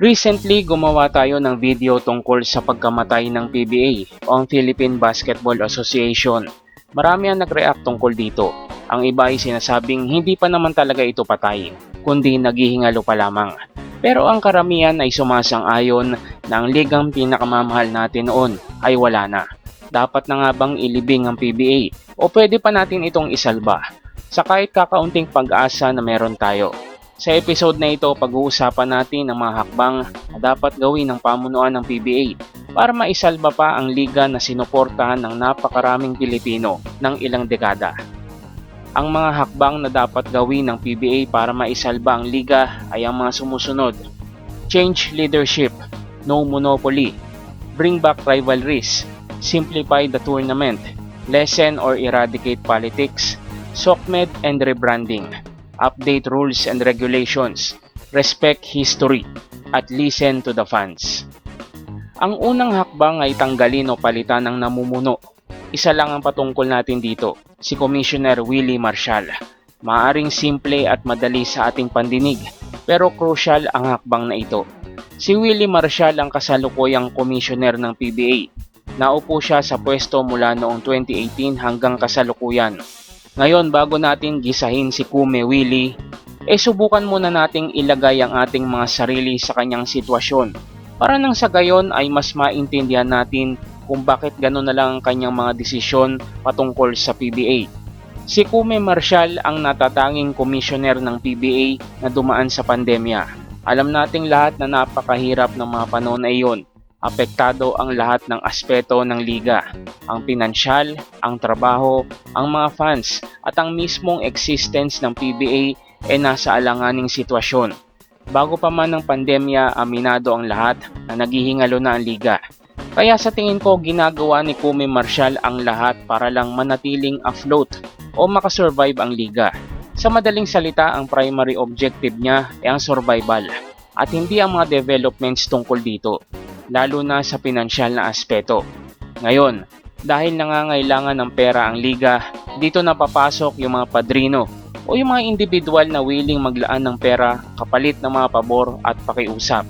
Recently, gumawa tayo ng video tungkol sa pagkamatay ng PBA o ang Philippine Basketball Association. Marami ang nag-react tungkol dito. Ang iba ay sinasabing hindi pa naman talaga ito patay, kundi naghihingalo pa lamang. Pero ang karamihan ay sumasang-ayon na ang ligang pinakamamahal natin noon ay wala na. Dapat na nga bang ilibing ang PBA o pwede pa natin itong isalba sa kahit kakaunting pag-asa na meron tayo. Sa episode na ito, pag-uusapan natin ang mga hakbang na dapat gawin ng pamunuan ng PBA para maisalba pa ang liga na sinuportahan ng napakaraming Pilipino ng ilang dekada. Ang mga hakbang na dapat gawin ng PBA para maisalba ang liga ay ang mga sumusunod. Change leadership, no monopoly, bring back rivalries, simplify the tournament, lessen or eradicate politics, SOCMED and rebranding, update rules and regulations, respect history, at listen to the fans. Ang unang hakbang ay tanggalin o palitan ng namumuno. Isa lang ang patungkol natin dito, si Commissioner Willie Marshall. Maaring simple at madali sa ating pandinig, pero crucial ang hakbang na ito. Si Willie Marshall ang kasalukuyang commissioner ng PBA. Naupo siya sa pwesto mula noong 2018 hanggang kasalukuyan. Ngayon, bago natin gisahin si Kume Willie, eh subukan muna nating ilagay ang ating mga sarili sa kanyang sitwasyon para nang sa gayon ay mas maintindihan natin kung bakit gano'n na lang ang kanyang mga desisyon patungkol sa PBA. Si Kume Marshall ang natatanging komisyoner ng PBA na dumaan sa pandemya. Alam nating lahat na napakahirap ng mga panahon na iyon apektado ang lahat ng aspeto ng liga, ang pinansyal, ang trabaho, ang mga fans at ang mismong existence ng PBA ay nasa alanganing sitwasyon. Bago pa man ng pandemya, aminado ang lahat na naghihingalo na ang liga. Kaya sa tingin ko, ginagawa ni Kumi Marshall ang lahat para lang manatiling afloat o makasurvive ang liga. Sa madaling salita, ang primary objective niya ay ang survival at hindi ang mga developments tungkol dito lalo na sa pinansyal na aspeto. Ngayon, dahil nangangailangan ng pera ang liga, dito na papasok yung mga padrino o yung mga individual na willing maglaan ng pera kapalit ng mga pabor at pakiusap.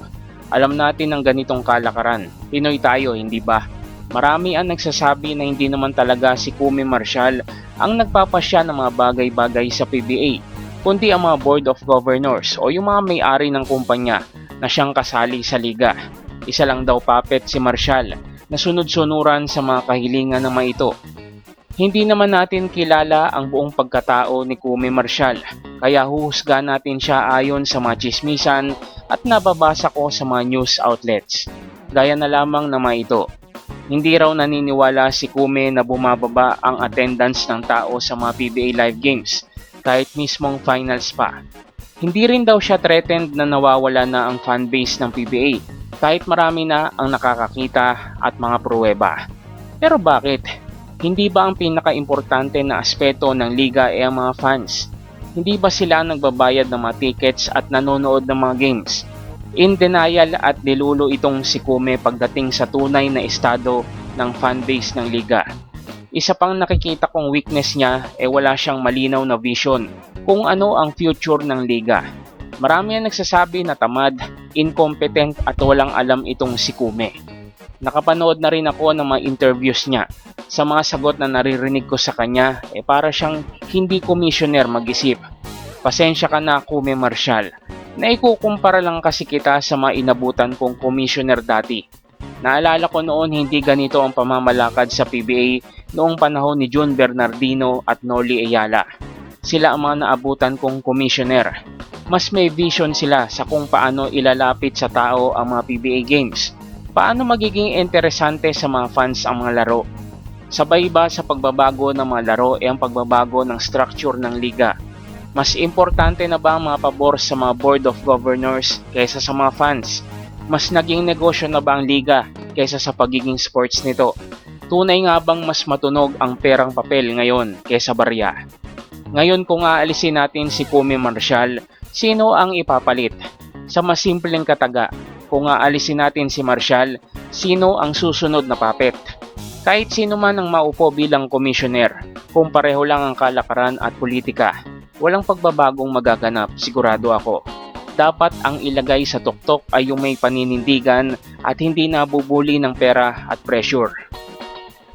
Alam natin ang ganitong kalakaran. Pinoy tayo, hindi ba? Marami ang nagsasabi na hindi naman talaga si Kumi Marshall ang nagpapasya ng mga bagay-bagay sa PBA, kundi ang mga Board of Governors o yung mga may-ari ng kumpanya na siyang kasali sa liga. Isa lang daw puppet si Marshall na sunod-sunuran sa mga kahilingan ng mga ito. Hindi naman natin kilala ang buong pagkatao ni Kumi Marshall, kaya huhusga natin siya ayon sa mga chismisan at nababasa ko sa mga news outlets. Gaya na lamang na mga ito. Hindi raw naniniwala si Kume na bumababa ang attendance ng tao sa mga PBA live games, kahit mismong finals pa. Hindi rin daw siya threatened na nawawala na ang fanbase ng PBA, kahit marami na ang nakakakita at mga pruweba. Pero bakit? Hindi ba ang pinaka-importante na aspeto ng liga ay ang mga fans? Hindi ba sila nagbabayad ng mga tickets at nanonood ng mga games? In denial at nilulo itong si Kume pagdating sa tunay na estado ng fanbase ng liga. Isa pang nakikita kong weakness niya ay wala siyang malinaw na vision kung ano ang future ng liga. Marami ang nagsasabi na tamad, incompetent at walang alam itong si Kume. Nakapanood na rin ako ng mga interviews niya. Sa mga sagot na naririnig ko sa kanya, eh para siyang hindi commissioner mag-isip. Pasensya ka na Kume Marshall. Naikukumpara lang kasi kita sa mga inabutan kong commissioner dati. Naalala ko noon hindi ganito ang pamamalakad sa PBA noong panahon ni John Bernardino at Noli Ayala. Sila ang mga naabutan kong commissioner. Mas may vision sila sa kung paano ilalapit sa tao ang mga PBA games. Paano magiging interesante sa mga fans ang mga laro. Sabay ba sa pagbabago ng mga laro ay ang pagbabago ng structure ng liga. Mas importante na ba ang mga pabor sa mga board of governors kaysa sa mga fans? Mas naging negosyo na ba ang liga kaysa sa pagiging sports nito? Tunay nga bang mas matunog ang perang papel ngayon kaysa barya? Ngayon kung aalisin natin si Kumi Marshall, sino ang ipapalit? Sa mas simpleng kataga, kung aalisin natin si Marshall, sino ang susunod na puppet? Kahit sino man ang maupo bilang komisyoner, kung pareho lang ang kalakaran at politika, walang pagbabagong magaganap, sigurado ako. dapat ang ilagay sa tuktok ay yung may paninindigan at hindi nabubuli ng pera at pressure.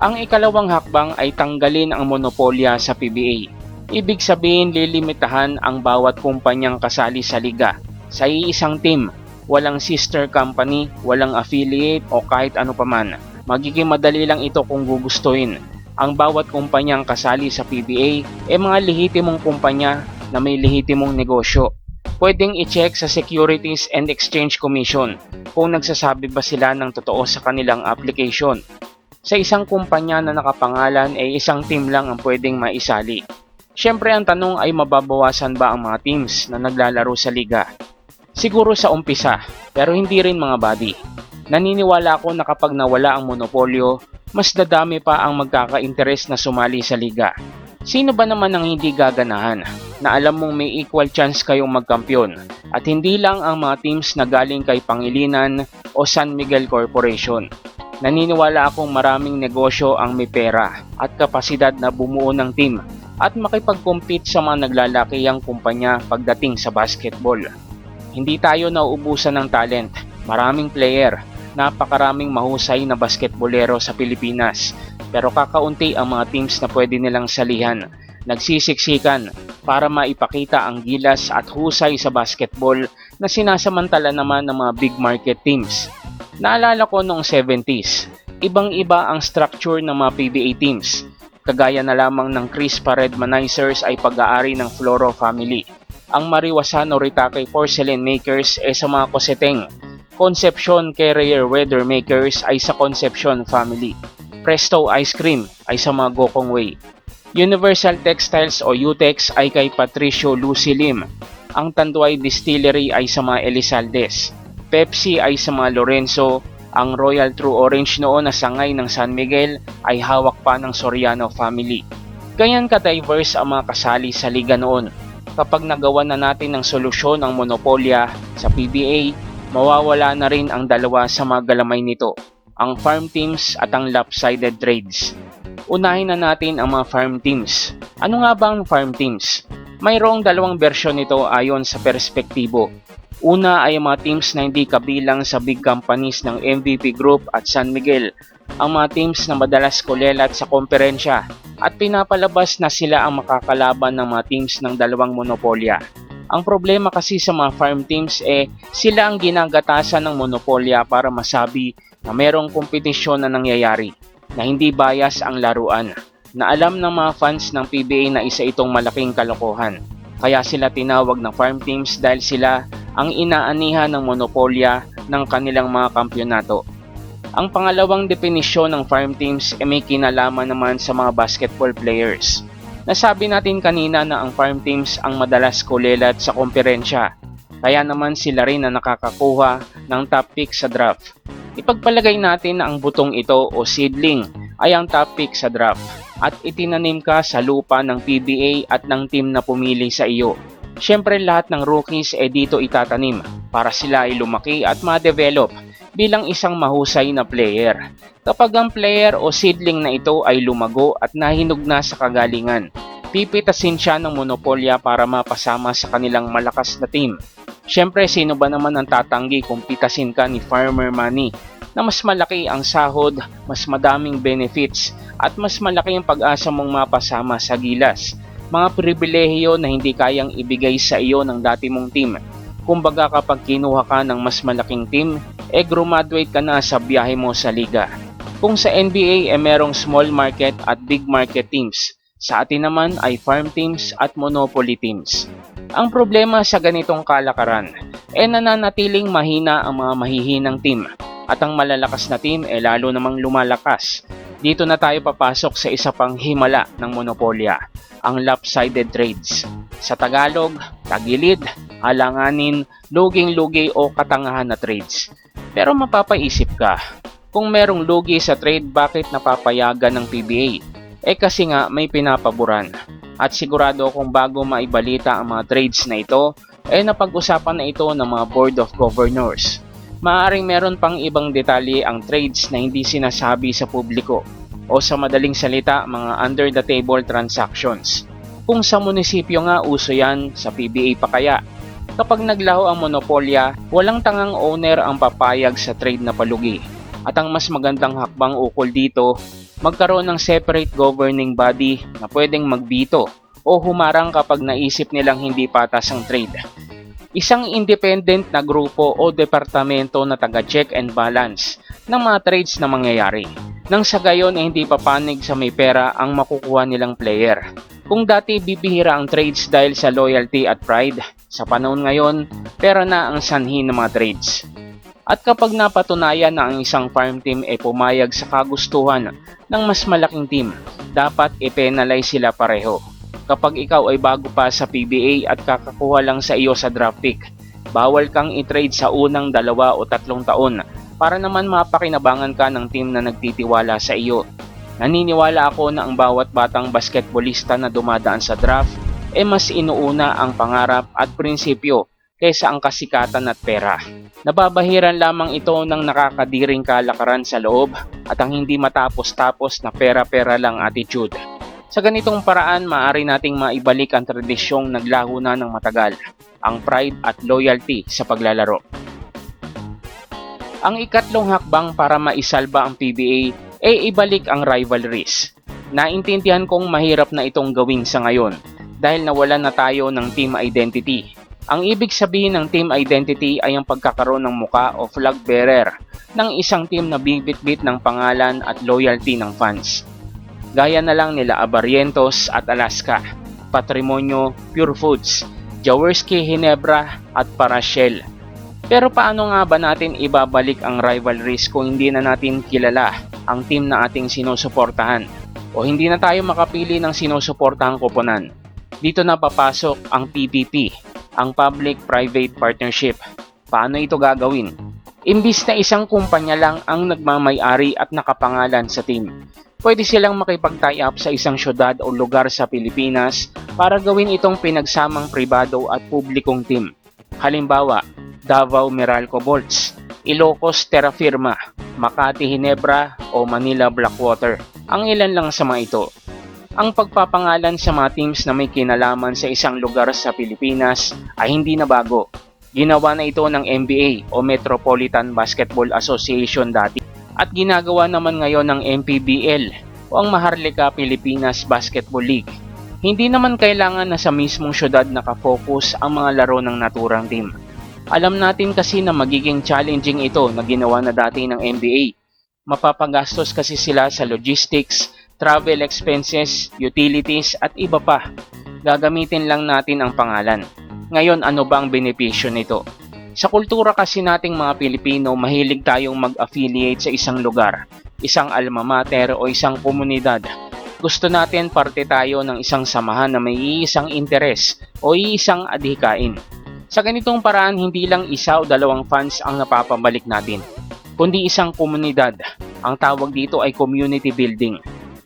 Ang ikalawang hakbang ay tanggalin ang monopolya sa PBA. Ibig sabihin lilimitahan ang bawat kumpanyang kasali sa liga sa iisang team, walang sister company, walang affiliate o kahit ano paman. Magiging madali lang ito kung gugustuhin. Ang bawat kumpanyang kasali sa PBA ay mga lehitimong kumpanya na may lehitimong negosyo. Pwedeng i-check sa Securities and Exchange Commission kung nagsasabi ba sila ng totoo sa kanilang application. Sa isang kumpanya na nakapangalan ay isang team lang ang pwedeng maisali. Siyempre ang tanong ay mababawasan ba ang mga teams na naglalaro sa liga? Siguro sa umpisa, pero hindi rin mga body. Naniniwala ako na kapag nawala ang monopolyo, mas dadami pa ang magkaka-interes na sumali sa liga. Sino ba naman ang hindi gaganahan na alam mong may equal chance kayong magkampiyon at hindi lang ang mga teams na galing kay Pangilinan o San Miguel Corporation. Naniniwala akong maraming negosyo ang may pera at kapasidad na bumuo ng team at makipag-compete sa mga naglalakiyang kumpanya pagdating sa basketball. Hindi tayo nauubusan ng talent, maraming player, napakaraming mahusay na basketbolero sa Pilipinas, pero kakaunti ang mga teams na pwede nilang salihan, nagsisiksikan para maipakita ang gilas at husay sa basketball na sinasamantala naman ng mga big market teams. Naalala ko noong 70s, ibang-iba ang structure ng mga PBA teams. Kagaya na lamang ng Chris Pared Manizers ay pag-aari ng Floro family. Ang Mariwasano Ritake Porcelain Makers ay sa mga Coseteng. Concepcion Carrier Weather Makers ay sa Concepcion family. Presto Ice Cream ay sa mga Gokong Way. Universal Textiles o UTEX ay kay Patricio Lucy Lim. Ang Tanduay Distillery ay sa mga Elizaldes. Pepsi ay sa mga Lorenzo, ang Royal True Orange noon na sangay ng San Miguel ay hawak pa ng Soriano family. Ganyan ka-diverse ang mga kasali sa liga noon. Kapag nagawa na natin ng solusyon ang monopolya sa PBA, mawawala na rin ang dalawa sa mga galamay nito, ang farm teams at ang lopsided trades. Unahin na natin ang mga farm teams. Ano nga ba ang farm teams? Mayroong dalawang bersyon nito ayon sa perspektibo. Una ay mga teams na hindi kabilang sa big companies ng MVP Group at San Miguel. Ang mga teams na madalas kulelat sa komperensya at pinapalabas na sila ang makakalaban ng mga teams ng dalawang monopolya. Ang problema kasi sa mga farm teams eh sila ang ginagatasan ng monopolya para masabi na merong kompetisyon na nangyayari na hindi bias ang laruan na alam ng mga fans ng PBA na isa itong malaking kalokohan. Kaya sila tinawag na farm teams dahil sila ang inaanihan ng monopolya ng kanilang mga kampyonato. Ang pangalawang definisyon ng farm teams ay may kinalaman naman sa mga basketball players. Nasabi natin kanina na ang farm teams ang madalas kulelat sa komperensya, kaya naman sila rin na nakakakuha ng top pick sa draft. Ipagpalagay natin na ang butong ito o seedling ay ang top pick sa draft at itinanim ka sa lupa ng PBA at ng team na pumili sa iyo. Siyempre lahat ng rookies ay dito itatanim para sila ay lumaki at ma-develop bilang isang mahusay na player. Kapag ang player o seedling na ito ay lumago at nahinog na sa kagalingan, pipitasin siya ng monopolya para mapasama sa kanilang malakas na team. Siyempre, sino ba naman ang tatanggi kung pitasin ka ni Farmer Money na mas malaki ang sahod, mas madaming benefits, at mas malaki ang pag-asa mong mapasama sa gilas. Mga pribilehiyo na hindi kayang ibigay sa iyo ng dati mong team. Kumbaga kapag kinuha ka ng mas malaking team, e graduate ka na sa biyahe mo sa liga. Kung sa NBA e merong small market at big market teams, sa atin naman ay farm teams at monopoly teams. Ang problema sa ganitong kalakaran e nananatiling mahina ang mga mahihinang team at ang malalakas na team e lalo namang lumalakas. Dito na tayo papasok sa isa pang himala ng monopolya, ang lopsided trades. Sa Tagalog, tagilid, alanganin, luging-lugi o katangahan na trades. Pero mapapaisip ka, kung merong lugi sa trade bakit napapayagan ng PBA? Eh kasi nga may pinapaboran. At sigurado kung bago maibalita ang mga trades na ito, eh napag-usapan na ito ng mga Board of Governors. Maaring meron pang ibang detalye ang trades na hindi sinasabi sa publiko o sa madaling salita mga under the table transactions. Kung sa munisipyo nga uso yan, sa PBA pa kaya. Kapag naglaho ang monopolya, walang tangang owner ang papayag sa trade na palugi. At ang mas magandang hakbang ukol dito, magkaroon ng separate governing body na pwedeng magbito o humarang kapag naisip nilang hindi patas ang trade. Isang independent na grupo o departamento na taga-check and balance ng mga trades na mangyayari. Nang sa gayon ay hindi papanig sa may pera ang makukuha nilang player. Kung dati bibihira ang trades dahil sa loyalty at pride, sa panahon ngayon, pera na ang sanhi ng mga trades. At kapag napatunayan na ang isang farm team ay pumayag sa kagustuhan ng mas malaking team, dapat i-penalize sila pareho. Kapag ikaw ay bago pa sa PBA at kakakuha lang sa iyo sa draft pick, bawal kang i-trade sa unang dalawa o tatlong taon para naman mapakinabangan ka ng team na nagtitiwala sa iyo. Naniniwala ako na ang bawat batang basketballista na dumadaan sa draft ay mas inuuna ang pangarap at prinsipyo kaysa ang kasikatan at pera. Nababahiran lamang ito ng nakakadiring kalakaran sa loob at ang hindi matapos-tapos na pera-pera lang attitude. Sa ganitong paraan, maaari nating maibalik ang tradisyong naglaho na ng matagal, ang pride at loyalty sa paglalaro. Ang ikatlong hakbang para maisalba ang PBA ay ibalik ang rivalries. Naintindihan kong mahirap na itong gawin sa ngayon dahil nawalan na tayo ng team identity. Ang ibig sabihin ng team identity ay ang pagkakaroon ng muka o flag bearer ng isang team na bibit-bit ng pangalan at loyalty ng fans. Gaya na lang nila Abarientos at Alaska, Patrimonio, Pure Foods, Jaworski Hinebra at Parashel. Pero paano nga ba natin ibabalik ang rivalries kung hindi na natin kilala ang team na ating sinusuportahan o hindi na tayo makapili ng sinusuportahang koponan? Dito na papasok ang PPP, ang Public-Private Partnership. Paano ito gagawin? Imbis na isang kumpanya lang ang nagmamay-ari at nakapangalan sa team, pwede silang makipag-tie up sa isang syudad o lugar sa Pilipinas para gawin itong pinagsamang pribado at publikong team. Halimbawa, Davao Meralco Bolts, Ilocos Terra Firma, Makati Hinebra o Manila Blackwater. Ang ilan lang sa mga ito. Ang pagpapangalan sa mga teams na may kinalaman sa isang lugar sa Pilipinas ay hindi na bago. Ginawa na ito ng NBA o Metropolitan Basketball Association dati at ginagawa naman ngayon ng MPBL o ang Maharlika Pilipinas Basketball League. Hindi naman kailangan na sa mismong syudad nakafocus ang mga laro ng naturang team. Alam natin kasi na magiging challenging ito na ginawa na dati ng NBA. Mapapagastos kasi sila sa logistics, travel expenses, utilities at iba pa. Gagamitin lang natin ang pangalan. Ngayon ano ba ang benepisyo nito? Sa kultura kasi nating mga Pilipino, mahilig tayong mag-affiliate sa isang lugar, isang alma mater o isang komunidad. Gusto natin parte tayo ng isang samahan na may iisang interes o iisang adhikain. Sa ganitong paraan, hindi lang isa o dalawang fans ang napapabalik natin, kundi isang komunidad. Ang tawag dito ay community building.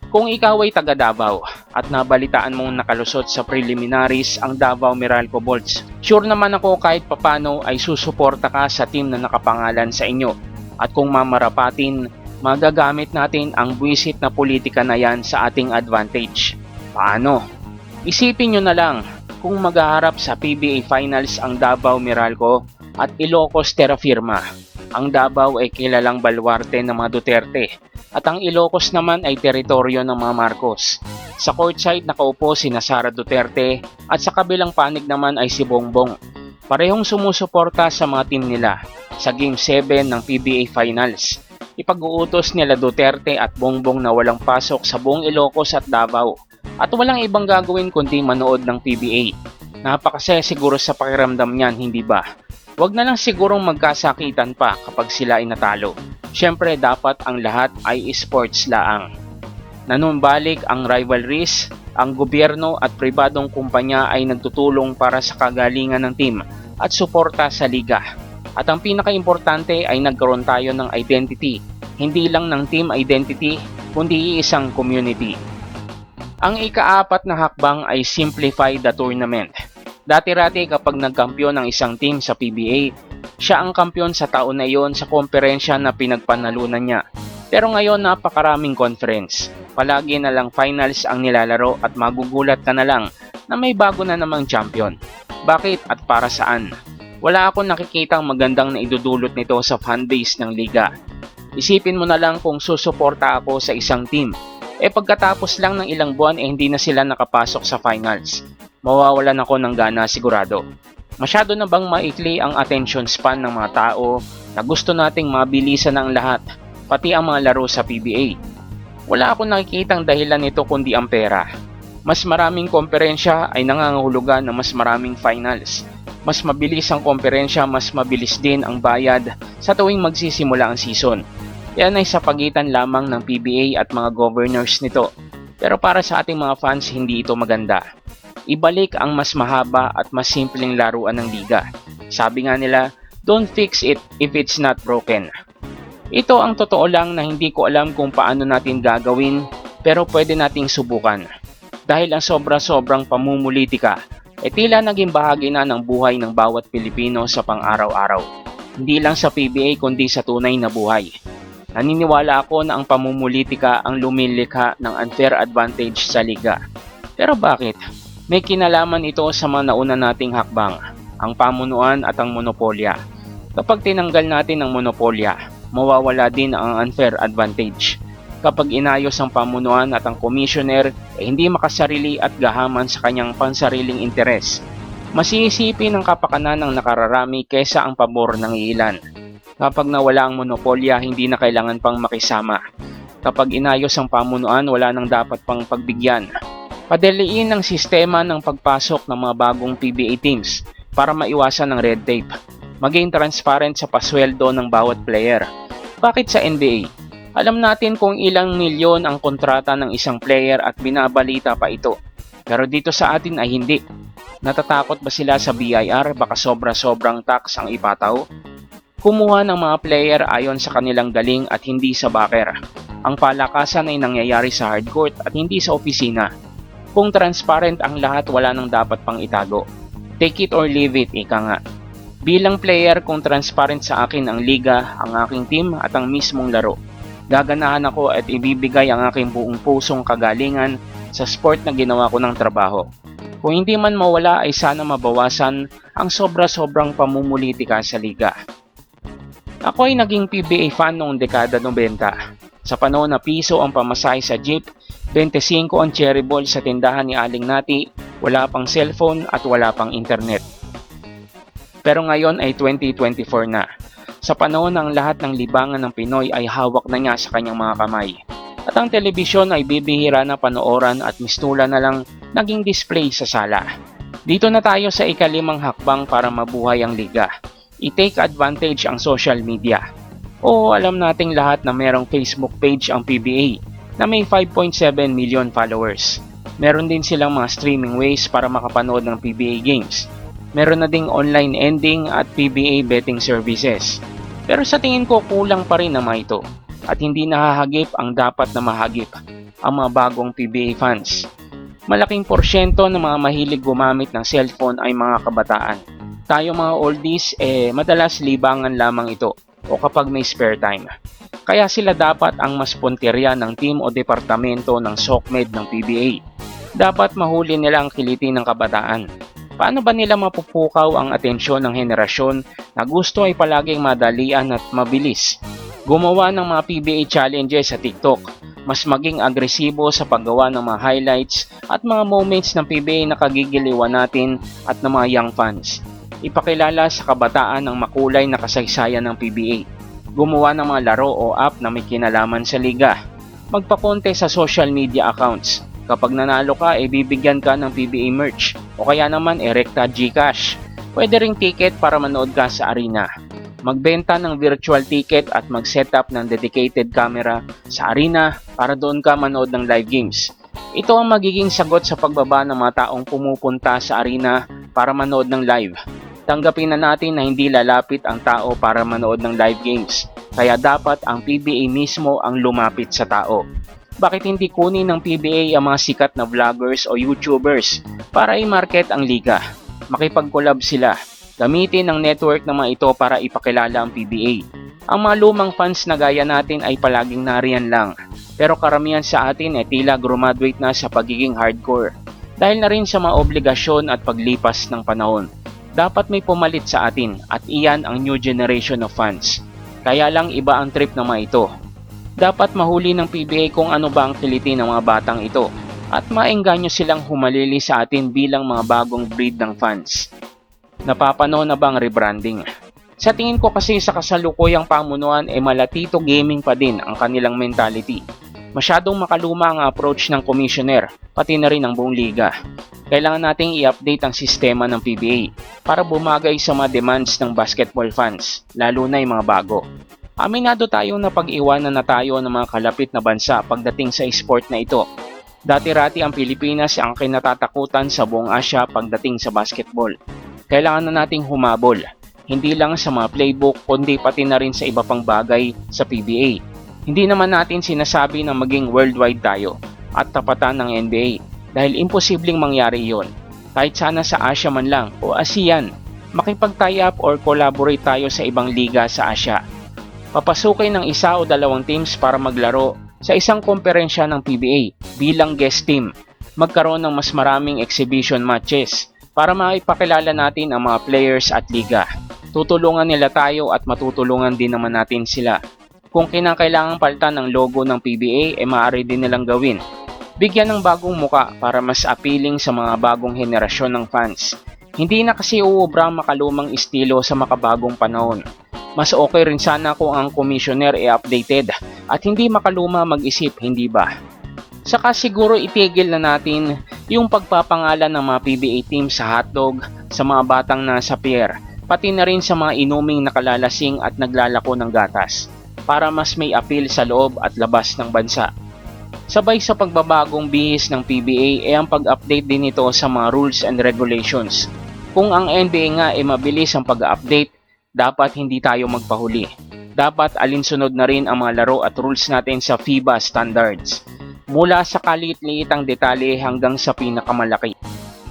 Kung ikaw ay taga Davao at nabalitaan mong nakalusot sa preliminaries ang Davao Meralco Bolts, sure naman ako kahit papano ay susuporta ka sa team na nakapangalan sa inyo. At kung mamarapatin, magagamit natin ang buwisit na politika na yan sa ating advantage. Paano? Isipin nyo na lang, kung maghaharap sa PBA Finals ang Davao Meralco at Ilocos Terra Firma. Ang Davao ay kilalang balwarte ng mga Duterte at ang Ilocos naman ay teritoryo ng mga Marcos. Sa courtside nakaupo si Sara Duterte at sa kabilang panig naman ay si Bongbong. Parehong sumusuporta sa mga team nila sa Game 7 ng PBA Finals. Ipag-uutos nila Duterte at Bongbong na walang pasok sa buong Ilocos at Davao at walang ibang gagawin kundi manood ng PBA. Napakasaya siguro sa pakiramdam niyan, hindi ba? Huwag na lang sigurong magkasakitan pa kapag sila ay natalo. Siyempre dapat ang lahat ay sports laang. Nanumbalik ang rivalries, ang gobyerno at pribadong kumpanya ay nagtutulong para sa kagalingan ng team at suporta sa liga. At ang pinakaimportante ay nagkaroon tayo ng identity, hindi lang ng team identity, kundi isang community. Ang ikaapat na hakbang ay simplify the tournament. Dati-rati kapag nagkampiyon ng isang team sa PBA, siya ang kampiyon sa taon na iyon sa komperensya na pinagpanalunan niya. Pero ngayon napakaraming conference. Palagi na lang finals ang nilalaro at magugulat ka na lang na may bago na namang champion. Bakit at para saan? Wala akong nakikitang magandang na idudulot nito sa fanbase ng liga. Isipin mo na lang kung susuporta ako sa isang team. E pagkatapos lang ng ilang buwan eh hindi na sila nakapasok sa finals. Mawawalan ako ng gana sigurado. Masyado na bang maikli ang attention span ng mga tao na gusto nating mabilisan ang lahat, pati ang mga laro sa PBA? Wala akong nakikitang dahilan nito kundi ang pera. Mas maraming komperensya ay nangangahulugan ng mas maraming finals. Mas mabilis ang komperensya, mas mabilis din ang bayad sa tuwing magsisimula ang season. Yan ay sa pagitan lamang ng PBA at mga governors nito. Pero para sa ating mga fans, hindi ito maganda. Ibalik ang mas mahaba at mas simpleng laruan ng liga. Sabi nga nila, don't fix it if it's not broken. Ito ang totoo lang na hindi ko alam kung paano natin gagawin pero pwede nating subukan. Dahil ang sobra-sobrang pamumulitika ay tila naging bahagi na ng buhay ng bawat Pilipino sa pang-araw-araw. Hindi lang sa PBA kundi sa tunay na buhay. Naniniwala ako na ang pamumulitika ang lumilikha ng unfair advantage sa liga. Pero bakit? May kinalaman ito sa mga nauna nating hakbang, ang pamunuan at ang monopolya. Kapag tinanggal natin ang monopolya, mawawala din ang unfair advantage. Kapag inayos ang pamunuan at ang commissioner ay hindi makasarili at gahaman sa kanyang pansariling interes, masisipin ng kapakanan ng nakararami kesa ang pabor ng ilan. Kapag nawala ang monopolya, hindi na kailangan pang makisama. Kapag inayos ang pamunuan, wala nang dapat pang pagbigyan. Padaliin ang sistema ng pagpasok ng mga bagong PBA teams para maiwasan ng red tape. Maging transparent sa pasweldo ng bawat player. Bakit sa NBA? Alam natin kung ilang milyon ang kontrata ng isang player at binabalita pa ito. Pero dito sa atin ay hindi. Natatakot ba sila sa BIR baka sobra-sobrang tax ang ipataw? Kumuha ng mga player ayon sa kanilang galing at hindi sa backer. Ang palakasan ay nangyayari sa hardcourt at hindi sa opisina. Kung transparent ang lahat, wala nang dapat pang itago. Take it or leave it, ika nga. Bilang player, kung transparent sa akin ang liga, ang aking team at ang mismong laro, gaganahan ako at ibibigay ang aking buong pusong kagalingan sa sport na ginawa ko ng trabaho. Kung hindi man mawala ay sana mabawasan ang sobra-sobrang pamumulitika sa liga. Ako ay naging PBA fan noong dekada 90. Sa panahon na piso ang pamasahe sa jeep, 25 ang cherry ball sa tindahan ni Aling Nati, wala pang cellphone at wala pang internet. Pero ngayon ay 2024 na. Sa panahon ng lahat ng libangan ng Pinoy ay hawak na niya sa kanyang mga kamay. At ang telebisyon ay bibihira na panooran at mistula na lang naging display sa sala. Dito na tayo sa ikalimang hakbang para mabuhay ang liga. I-take advantage ang social media. Oo, alam nating lahat na merong Facebook page ang PBA na may 5.7 million followers. Meron din silang mga streaming ways para makapanood ng PBA games. Meron na ding online ending at PBA betting services. Pero sa tingin ko kulang pa rin na mga ito at hindi nahahagip ang dapat na mahagip ang mga bagong PBA fans. Malaking porsyento ng mga mahilig gumamit ng cellphone ay mga kabataan. Tayo mga oldies, eh, madalas libangan lamang ito o kapag may spare time. Kaya sila dapat ang mas punteriya ng team o departamento ng SOCMED ng PBA. Dapat mahuli nila ang kiliti ng kabataan. Paano ba nila mapupukaw ang atensyon ng henerasyon na gusto ay palaging madalian at mabilis? Gumawa ng mga PBA challenges sa TikTok, mas maging agresibo sa paggawa ng mga highlights at mga moments ng PBA na kagigiliwan natin at ng mga young fans. Ipakilala sa kabataan ng makulay na kasaysayan ng PBA. Gumawa ng mga laro o app na may kinalaman sa liga. Magpakonte sa social media accounts. Kapag nanalo ka, e bibigyan ka ng PBA merch o kaya naman erekta Gcash. Pwede ring ticket para manood ka sa arena. Magbenta ng virtual ticket at mag-setup ng dedicated camera sa arena para doon ka manood ng live games. Ito ang magiging sagot sa pagbaba ng mga taong pumupunta sa arena para manood ng live. Tanggapin na natin na hindi lalapit ang tao para manood ng live games, kaya dapat ang PBA mismo ang lumapit sa tao. Bakit hindi kunin ng PBA ang mga sikat na vloggers o YouTubers para i-market ang liga? Makipag-collab sila. Gamitin ang network ng mga ito para ipakilala ang PBA. Ang mga lumang fans na gaya natin ay palaging nariyan lang. Pero karamihan sa atin ay tila graduate na sa pagiging hardcore. Dahil na rin sa mga obligasyon at paglipas ng panahon, dapat may pumalit sa atin at iyan ang new generation of fans. Kaya lang iba ang trip ng mga ito. Dapat mahuli ng PBA kung ano ba ang kiliti ng mga batang ito at maengganyo silang humalili sa atin bilang mga bagong breed ng fans. Napapano na ba ang rebranding? Sa tingin ko kasi sa kasalukuyang pamunuan ay malatito gaming pa din ang kanilang mentality. Masyadong makaluma ang approach ng commissioner, pati na rin ng buong liga. Kailangan nating i-update ang sistema ng PBA para bumagay sa mga demands ng basketball fans, lalo na yung mga bago. Aminado tayo na pag-iwanan na tayo ng mga kalapit na bansa pagdating sa sport na ito. Dati-rati ang Pilipinas ang kinatatakutan sa buong Asya pagdating sa basketball. Kailangan na nating humabol, hindi lang sa mga playbook kundi pati na rin sa iba pang bagay sa PBA. Hindi naman natin sinasabi na maging worldwide tayo at tapatan ng NBA dahil imposibleng mangyari yon. Kahit sana sa Asia man lang o ASEAN, makipag-tie up or collaborate tayo sa ibang liga sa Asia. Papasukin ng isa o dalawang teams para maglaro sa isang komperensya ng PBA bilang guest team. Magkaroon ng mas maraming exhibition matches para maipakilala natin ang mga players at liga. Tutulungan nila tayo at matutulungan din naman natin sila. Kung kinakailangan palitan ng logo ng PBA, eh maaari din nilang gawin. Bigyan ng bagong muka para mas appealing sa mga bagong henerasyon ng fans. Hindi na kasi uubra makalumang estilo sa makabagong panahon. Mas okay rin sana kung ang commissioner ay updated at hindi makaluma mag-isip, hindi ba? Saka siguro itigil na natin yung pagpapangalan ng mga PBA team sa hotdog sa mga batang nasa pier, pati na rin sa mga inuming nakalalasing at naglalako ng gatas para mas may appeal sa loob at labas ng bansa. Sabay sa pagbabagong bihis ng PBA ay ang pag-update din nito sa mga rules and regulations. Kung ang NBA nga ay mabilis ang pag-update, dapat hindi tayo magpahuli. Dapat alinsunod na rin ang mga laro at rules natin sa FIBA standards. Mula sa kalit-liitang detalye hanggang sa pinakamalaki.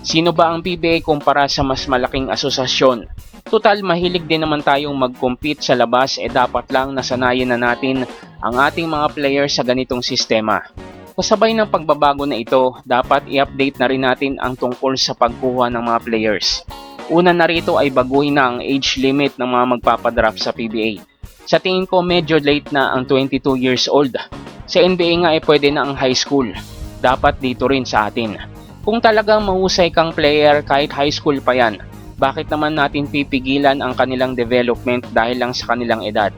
Sino ba ang PBA kumpara sa mas malaking asosasyon? Total mahilig din naman tayong mag-compete sa labas e dapat lang nasanayin na natin ang ating mga players sa ganitong sistema. Kasabay ng pagbabago na ito, dapat i-update na rin natin ang tungkol sa pagkuha ng mga players. Una na rito ay baguhin na ang age limit ng mga magpapadraft sa PBA. Sa tingin ko medyo late na ang 22 years old. Sa NBA nga ay pwede na ang high school. Dapat dito rin sa atin. Kung talagang mahusay kang player kahit high school pa yan, bakit naman natin pipigilan ang kanilang development dahil lang sa kanilang edad?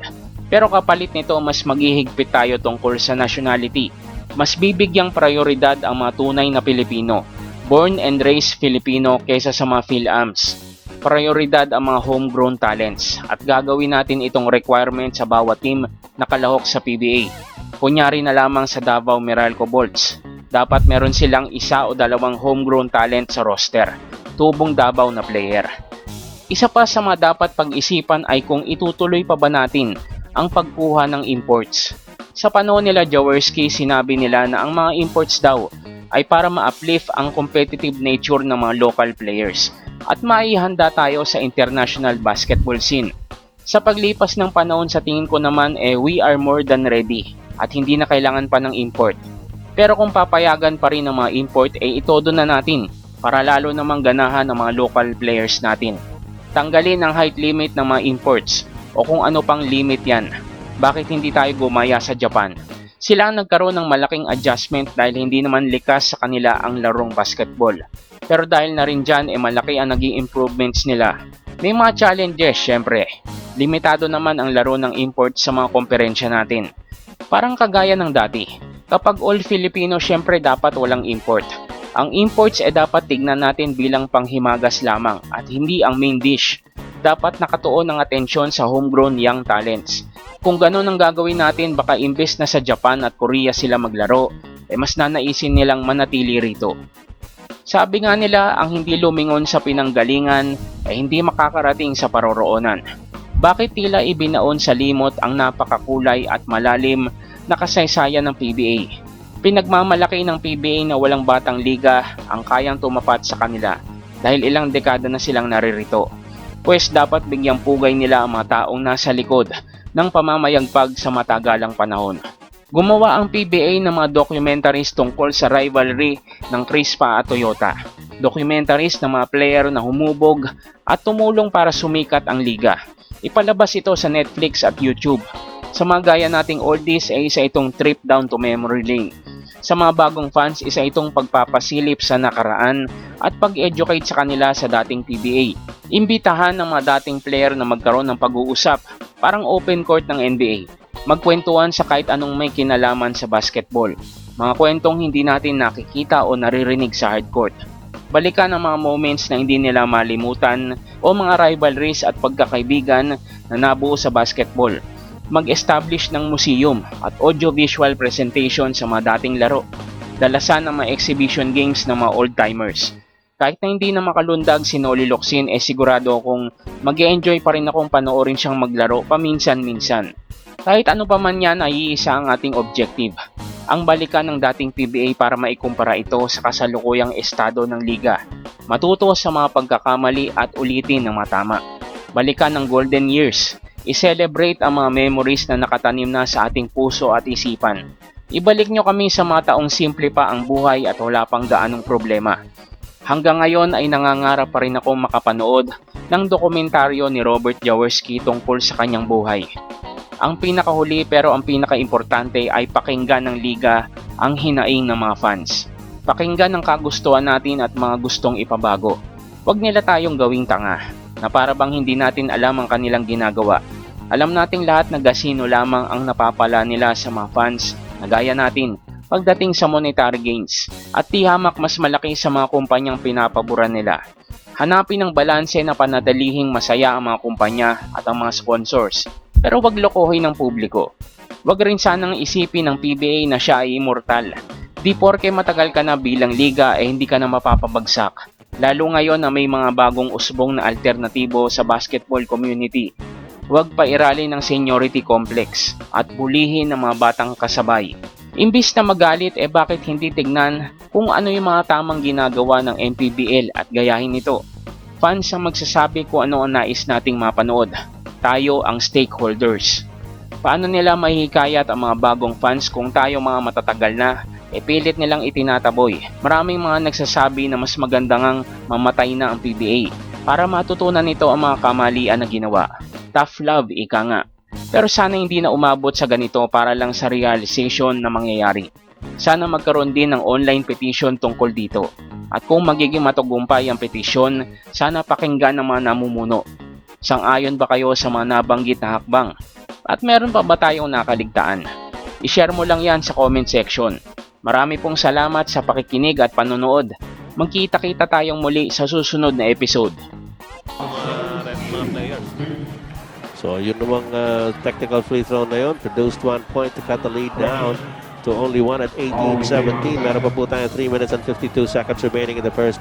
Pero kapalit nito mas maghihigpit tayo tungkol sa nationality. Mas bibigyang prioridad ang mga tunay na Pilipino, born and raised Filipino kaysa sa mga PhilAms. Prioridad ang mga homegrown talents at gagawin natin itong requirement sa bawat team na kalahok sa PBA. Kunyari na lamang sa Davao Meralco Bolts, dapat meron silang isa o dalawang homegrown talent sa roster tubong Davao na player. Isa pa sa mga dapat pag-isipan ay kung itutuloy pa ba natin ang pagkuha ng imports. Sa panahon nila Jaworski, sinabi nila na ang mga imports daw ay para ma-uplift ang competitive nature ng mga local players at maihanda tayo sa international basketball scene. Sa paglipas ng panahon sa tingin ko naman eh we are more than ready at hindi na kailangan pa ng import. Pero kung papayagan pa rin ng mga import eh itodo na natin para lalo namang ganahan ng mga local players natin. Tanggalin ang height limit ng mga imports o kung ano pang limit yan. Bakit hindi tayo gumaya sa Japan? Sila ang nagkaroon ng malaking adjustment dahil hindi naman likas sa kanila ang larong basketball. Pero dahil na rin dyan, eh malaki ang naging improvements nila. May mga challenges, syempre. Limitado naman ang laro ng import sa mga komperensya natin. Parang kagaya ng dati. Kapag all Filipino, syempre dapat walang import. Ang imports ay dapat tignan natin bilang panghimagas lamang at hindi ang main dish. Dapat nakatuon ang atensyon sa homegrown young talents. Kung ganun ang gagawin natin, baka imbes na sa Japan at Korea sila maglaro, eh mas nanaisin nilang manatili rito. Sabi nga nila, ang hindi lumingon sa pinanggalingan ay hindi makakarating sa paroroonan. Bakit tila ibinaon sa limot ang napakakulay at malalim na kasaysayan ng PBA? Pinagmamalaki ng PBA na walang batang liga ang kayang tumapat sa kanila dahil ilang dekada na silang naririto. Pwes dapat bigyang pugay nila ang mga taong nasa likod ng pamamayagpag sa matagalang panahon. Gumawa ang PBA ng mga documentaries tungkol sa rivalry ng Crispa at Toyota. Documentaries ng mga player na humubog at tumulong para sumikat ang liga. Ipalabas ito sa Netflix at YouTube. Sa mga gaya nating oldies ay isa itong trip down to memory lane. Sa mga bagong fans, isa itong pagpapasilip sa nakaraan at pag-educate sa kanila sa dating PBA. Imbitahan ng mga dating player na magkaroon ng pag-uusap, parang open court ng NBA. Magkwentuhan sa kahit anong may kinalaman sa basketball. Mga kwentong hindi natin nakikita o naririnig sa hardcourt. Balikan ang mga moments na hindi nila malimutan o mga rivalries at pagkakaibigan na nabuo sa basketball mag-establish ng museum at audiovisual presentation sa mga dating laro. Dalasan ng mga exhibition games ng mga old-timers. Kahit na hindi na makalundag si Noli Locsin, eh sigurado akong mag enjoy pa rin akong panoorin siyang maglaro paminsan-minsan. Kahit ano pa man yan ay iisa ang ating objective. Ang balikan ng dating PBA para maikumpara ito sa kasalukuyang estado ng liga. Matuto sa mga pagkakamali at ulitin ng matama. Balikan ng golden years i-celebrate ang mga memories na nakatanim na sa ating puso at isipan. Ibalik nyo kami sa mga taong simple pa ang buhay at wala pang gaanong problema. Hanggang ngayon ay nangangarap pa rin ako makapanood ng dokumentaryo ni Robert Jaworski tungkol sa kanyang buhay. Ang pinakahuli pero ang pinakaimportante ay pakinggan ng liga ang hinaing ng mga fans. Pakinggan ang kagustuhan natin at mga gustong ipabago. Huwag nila tayong gawing tanga na para bang hindi natin alam ang kanilang ginagawa. Alam nating lahat na gasino lamang ang napapala nila sa mga fans na gaya natin pagdating sa monetary gains at di hamak mas malaki sa mga kumpanyang pinapaboran nila. Hanapin ang balanse na panadalihing masaya ang mga kumpanya at ang mga sponsors pero wag lokohin ng publiko. Wag rin sanang isipin ng PBA na siya ay immortal. Di porke matagal ka na bilang liga eh hindi ka na mapapabagsak. Lalo ngayon na may mga bagong usbong na alternatibo sa basketball community. Huwag pa irali ng seniority complex at bulihin ng mga batang kasabay. Imbis na magalit, eh bakit hindi tignan kung ano yung mga tamang ginagawa ng MPBL at gayahin ito. Fans ang magsasabi kung ano ang nais nating mapanood. Tayo ang stakeholders. Paano nila mahihikayat ang mga bagong fans kung tayo mga matatagal na e pilit nilang itinataboy. Maraming mga nagsasabi na mas maganda ngang mamatay na ang PBA para matutunan nito ang mga kamalian na ginawa. Tough love, ika nga. Pero sana hindi na umabot sa ganito para lang sa realization na mangyayari. Sana magkaroon din ng online petition tungkol dito. At kung magiging matagumpay ang petisyon, sana pakinggan ng mga namumuno. Sang-ayon ba kayo sa mga nabanggit na hakbang? At meron pa ba tayong nakaligtaan? I-share mo lang yan sa comment section. Marami pong salamat sa pakikinig at panonood. Magkita-kita tayong muli sa susunod na episode. So yun namang uh, technical free throw na yun. Produced one point to cut the lead down to only one at 18-17. Meron pa po tayo 3 minutes and 52 seconds remaining in the first